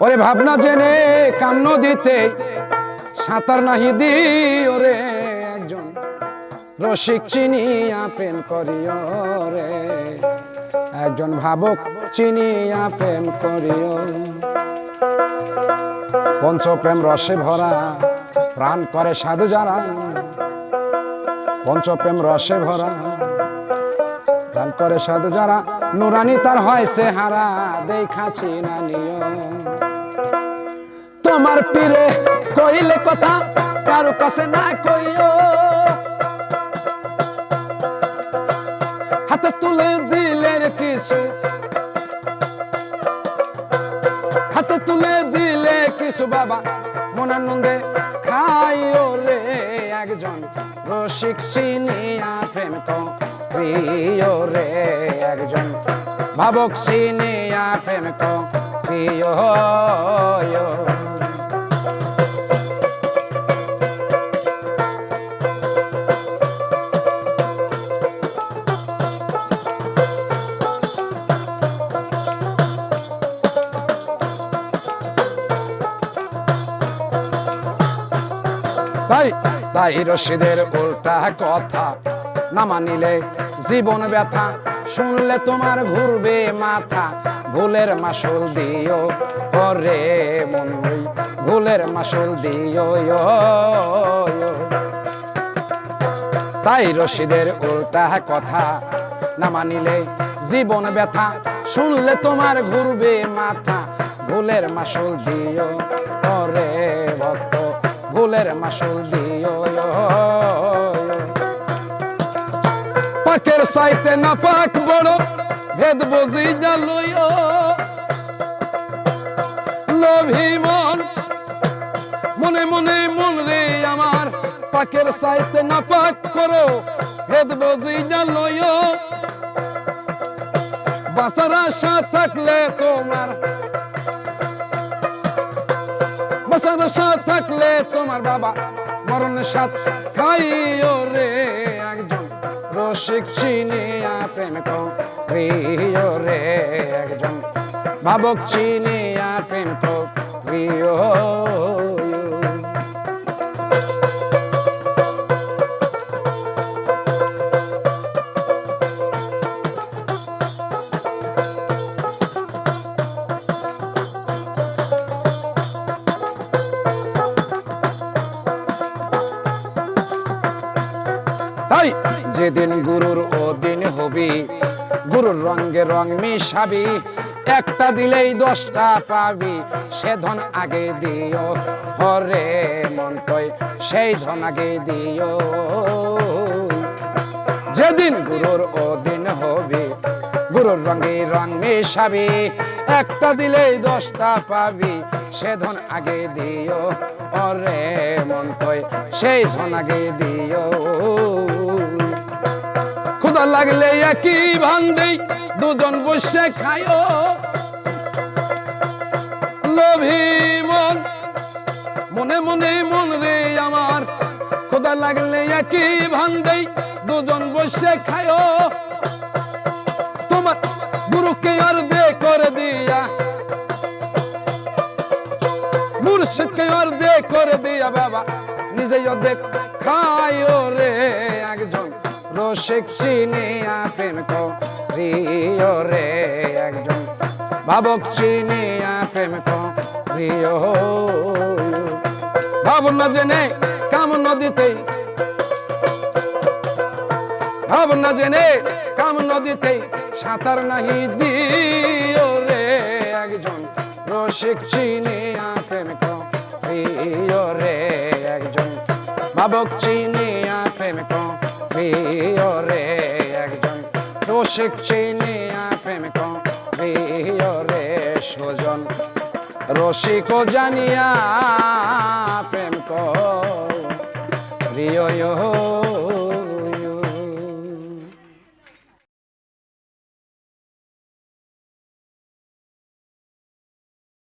ওরে ভাবনা জেনে কান্ন দিতে সাঁতার নাহি দি ওরে একজন। রসিক চিনিয়া প্রেম করিও রে। একজন ভাবক চিনিয়া প্রেম করিও। পঞ্চপ্রেম রসে ভরা, প্রাণ করে সাধু যারা। পঞ্চপ্রেম রসে ভরা, প্রাণ করে সাধু যারা। নুরানি তার হয় সে হারা দেখাছি না নিয়ম তোমার পীরে কইলে কথা, কারও কাছে না কইও। হাতে তুলে দিলে কিছু, হাতে তুলে দিলে কিছু বাবা। মনানন্দে খাইও রে একজন রসিক সিনিয়া প্রেম প্রিয় রে একজন ভাবক সিনিয়া প্রেম তো প্রিয় তাই রশিদের উল্টা কথা না মানিলে জীবন ব্যথা, শুনলে তোমার ঘুরবে মাথা। ভুলের মাসুল দিও, ওরে মনই ভুলের মাসুল দিও। তাই রশিদের উল্টা কথা না মানিলে জীবন ব্যথা, শুনলে তোমার ঘুরবে মাথা। ভুলের মাসুল দিও, ওরে ভক্ত, ভুলের মাসুল দিও পাকের সাইতে না পাক বড় ভেদ বুঝি জালুইও লোভী মন, মনে মনে মন রে আমার, পাকের সাইতে না পাক করো, ভেদ বুঝি বাসার আশা থাকলে তোমার বাসার আশা থাকলে তোমার বাবা মরণের সাথ একজন রসিক চিনিয়া প্রেম প্রিয় রে একজন। ভাবক চিনিয়া প্রেম প্রিয়। তাই যেদিন গুরুর ওদিন হবি, গুরুর রঙে রং মিশাবি, একটা দিলেই দশটা পাবি সে ধন আগে দিও, হরে মন্তই সেই ধন আগে দিও। যেদিন গুরুর ওদিন হবি, গুরুর রঙে রং মিশাবি, একটা দিলেই দশটা পাবি সে ধন আগে দিও অরে মন্তই সেই ধন আগে দিও। ক্ষুদা লাগলে একই ভান দেই দুজন বসে খায়ও লোভী মন, মনে মনে মন রে আমার লাগলে একই দুজন বসে খায়ও তোমার গুরুকে আর দে করে দিয়া, মুর্শিদকে আর দে করে দিয়া বাবা অর্ধেক খায়ও রে। রসিক চিনিয়া প্রেম প্রিয় রে একজন। ভাবক চিনিয়া প্রেম প্রিয় ভাবনা জেনে কাম নদীতেই ভাবনা জেনে কাম নদীতেই সাঁতার নাহি দিও রে একজন। রসিক চিনিয়া প্রেম প্রিয় রে একজন। ভাবক চিনিয়া আশিক চিনিয়া প্রেম করিও রে সুজন রসিক জানিয়া প্রেম করিও